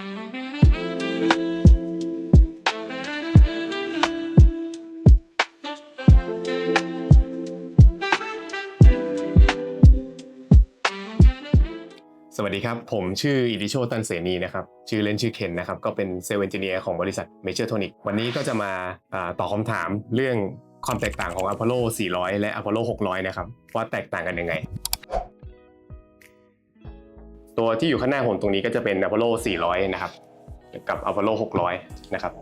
สวัสดีครับ ผมชื่ออิติโชตันเสนีนะครับ ชื่อเล่นชื่อเคนนะครับ ก็เป็นเซลล์เอนจิเนียร์ของบริษัทเมเจอร์โทนิกวันนี้ก็จะมาอาตอบคำถามเรื่องความแตกต่างของ Apollo 400 และ Apollo 600 นะครับ ว่าแตกต่างกันยังไง ตัวที่อยู่ข้างหน้าผมตรงนี้ก็จะเป็น Apollo 400 นะครับ กับ Apollo 600 นะครับ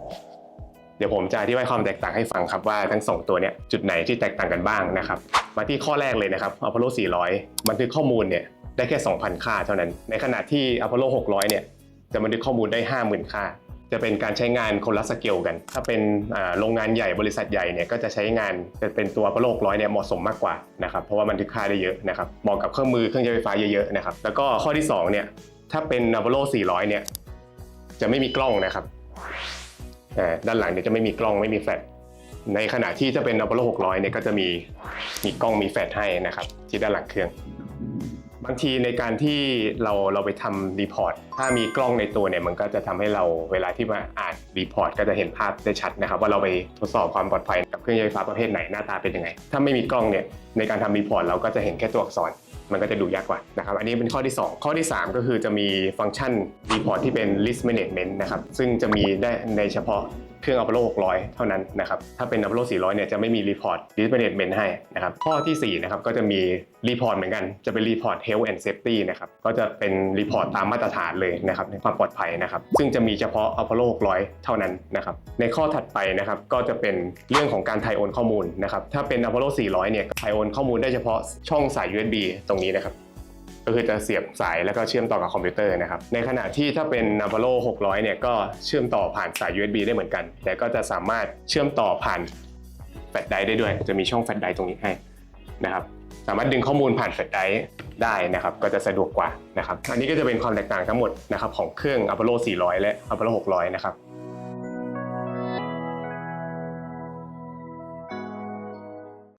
เดี๋ยวผมจะอธิบายความแตกต่างให้ฟังครับว่าทั้งสองตัวเนี้ยจุดไหนที่แตกต่างกันบ้างนะครับ มาที่ข้อแรกเลยนะครับ Apollo 400 บันทึกข้อมูลเนี่ยได้แค่ 2,000 ค่าเท่านั้น ในขณะที่ Apollo 600 เนี่ยจะบันทึกข้อมูลได้ 50,000 ค่า จะเป็นการใช้งานคนละสเกลกัน ถ้าเป็นโรงงานใหญ่บริษัทใหญ่เนี่ยก็จะใช้งานเป็นตัว Apollo 600เนี่ยเหมาะสมมากกว่านะครับเพราะว่าบันทึกค่าได้เยอะนะครับเหมาะกับเครื่องมือเครื่องใช้ไฟฟ้าเยอะๆนะครับแล้วก็ข้อที่สองเนี่ยถ้าเป็น Apollo 400เนี่ยจะไม่มีกล้องนะครับด้านหลังเนี่ยจะไม่มีกล้องไม่มีแฟลชในขณะที่ถ้าเป็น Apollo 600เนี่ยก็จะมีมีกล้องมีแฟลชให้นะครับที่ด้านหลังเครื่อง บางทีในการที่เราเราไปทำรีพอร์ตถ้ามีกล้องในตัวเนี่ยมันก็จะทำให้เราเวลาที่มาอ่านรีพอร์ตก็จะเห็นภาพได้ชัดนะครับ ว่าเราไปทดสอบความปลอดภัยกับเครื่องใช้ไฟฟ้าประเภทไหนหน้าตาเป็นยังไง ถ้าไม่มีกล้องเนี่ยในการทำรีพอร์ตเราก็จะเห็นแค่ตัวอักษรมันก็จะดูยากกว่านะครับ อันนี้เป็นข้อที่ 2 ข้อที่ 3 ก็คือจะมีฟังก์ชันรีพอร์ตที่เป็น list management นะครับ ซึ่งจะมีได้ในเฉพาะเครื่อง Apollo 600 เท่านั้นนะครับถ้าเป็น Apollo 400เนี่ยจะไม่มีรีพอร์ต list management ให้นะครับข้อทีสี่4นะครับก็จะมีรีพอร์ตเหมือนกันจะเป็นรีพอร์ต health and safety นะครับก็จะเป็นรีพอร์ตตามมาตรฐานเลยนะครับในความปลอดภัยนะครับซึ่งจะมีเฉพาะ Apollo 600 เท่านั้นนะครับในข้อถัดไปนะครับก็จะเป็นเรื่องของการถ่ายโอนข้อมูลนะครับถ้าเป็น Apollo 400เนี่ยถ่ายโอนข้อมูลได้เฉพาะช่องสาย USB ตรงนี้นะครับ ก็คือจะเสียบสายแล้วก็เชื่อมต่อกับคอมพิวเตอร์นะครับ ในขณะที่ถ้าเป็น Apollo 600 เนี่ยก็เชื่อมต่อผ่านสาย USB ได้เหมือนกัน แต่ก็จะสามารถเชื่อมต่อผ่านแฟลชไดร์ได้ด้วย จะมีช่องแฟลชไดร์ตรงนี้ให้นะครับ สามารถดึงข้อมูลผ่านแฟลชไดร์ได้นะครับ ก็จะสะดวกกว่านะครับ อันนี้ก็จะเป็นความแตกต่างทั้งหมดนะครับของเครื่อง Apollo 400 และ Apollo 600 นะครับ